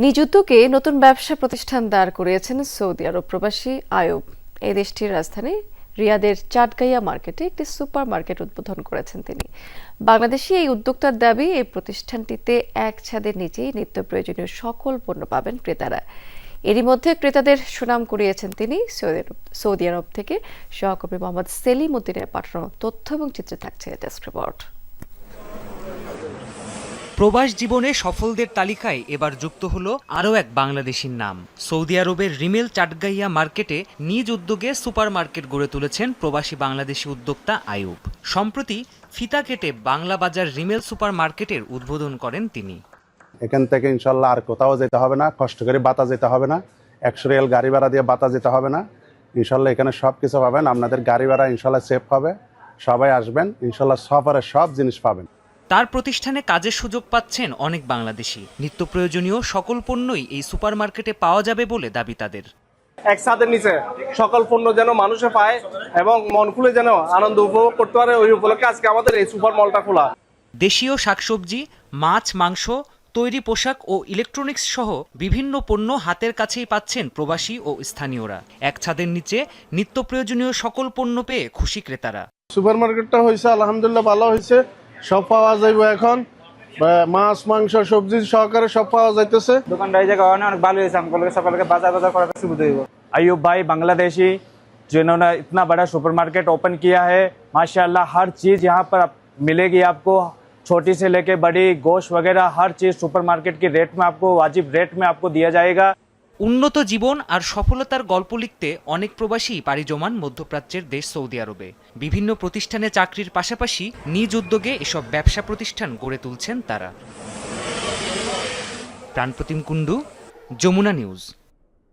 উদ্যোগে নতুন ব্যবসা প্রতিষ্ঠান দাঁড় করিয়েছেন সৌদি আরব প্রবাসী আয়ুব। এই দেশটির রাজধানী রিয়াদের চাটগাইয়া মার্কেটে একটি সুপার মার্কেট উদ্বোধন করেছেন তিনি। বাংলাদেশি এই উদ্যোক্তার দাবি, এই প্রতিষ্ঠানটিতে এক ছাদের নিচেই নিত্য প্রয়োজনীয় সকল পণ্য পাবেন ক্রেতারা। এরই মধ্যে ক্রেতাদের সুনাম কুড়িয়েছেন তিনি। সৌদি আরব সৌদি আরব থেকে সহকর্মী মোহাম্মদ সেলিম উদ্দিনের পাঠানো তথ্য এবং চিত্রে থাকছে ডেস্ক রিপোর্ট। প্রবাস জীবনে সফলদের তালিকায় এবার যুক্ত হলো আরও এক বাংলাদেশির নাম। সৌদি আরবের রিমেল চাটগাইয়া মার্কেটে নিজ উদ্যোগে সুপার মার্কেট গড়ে তুলেছেন প্রবাসী বাংলাদেশি উদ্যোক্তা আয়ুব সম্প্রতি ফিতা কেটে বাংলা বাজার রিমেল সুপার মার্কেটের উদ্বোধন করেন তিনি। এখান থেকে ইনশাল্লাহ আর কোথাও যেতে হবে না, কষ্ট করে বাতা যেতে হবে না, একশো রিয়াল গাড়ি ভাড়া দিয়ে বাতা যেতে হবে না। ইনশাল্লাহ এখানে সব কিছু পাবেন, আপনাদের গাড়ি ভাড়া ইনশাল্লাহ সেফ হবে, সবাই আসবেন, ইনশাল্লাহ সফরে সব জিনিস পাবেন। তার প্রতিষ্ঠানে কাজের সুযোগ পাচ্ছেন অনেক বাংলাদেশি। নিত্য প্রয়োজনীয় সকল পণ্যই এই সুপার মার্কেটে পাওয়া যাবে বলে দাবি তাদের। এক ছাদের নিচে সকল পণ্য যেন মানুষে পায় এবং মন খুলে যেন আনন্দ উপভোগ করতে পারে ওই উপলক্ষে আজকে আমাদের এই সুপার মলটা খোলা। দেশীয় শাকসবজি মাছ মাংস তৈরি পোশাক ও ইলেকট্রনিক্স সহ বিভিন্ন পণ্য হাতের কাছেই পাচ্ছেন প্রবাসী ও স্থানীয়রা। এক ছাদের নিচে নিত্য প্রয়োজনীয় সকল পণ্য পেয়ে খুশি ক্রেতারা। সুপার মার্কেটটা হয়েছে আলহামদুলিল্লাহ ভালো হয়েছে। সব পাওয়া যাইব এখন বা মাছ মাংস সবজি সহকারে সব পাওয়া যাইতেছে দোকানটা এই জায়গা অনেক ভালো হয়েছে আমাকে সকালকে বাজার বাজার করার সুবিধা হইব अयूब भाई बांग्लादेशी जिन्होंने इतना बड़ा सुपरमार्केट ओपन किया है माशाल्लाह हर चीज़ यहाँ पर आप- मिलेगी आपको छोटी से लेके बड़ी गोश्त वगैरह हर चीज़ सुपरमार्केट की रेट में आपको वाजिब रेट में आपको दिया जाएगा উন্নত জীবন আর সফলতার গল্প লিখতে অনেক প্রবাসী পাড়ি জমান মধ্যপ্রাচ্যের দেশ সৌদি আরবে। বিভিন্ন প্রতিষ্ঠানে চাকরির পাশাপাশি নিজ উদ্যোগে এসব ব্যবসা প্রতিষ্ঠান গড়ে তুলছেন তারা। প্রাণপ্রতিম কুণ্ডু, যমুনা নিউজ।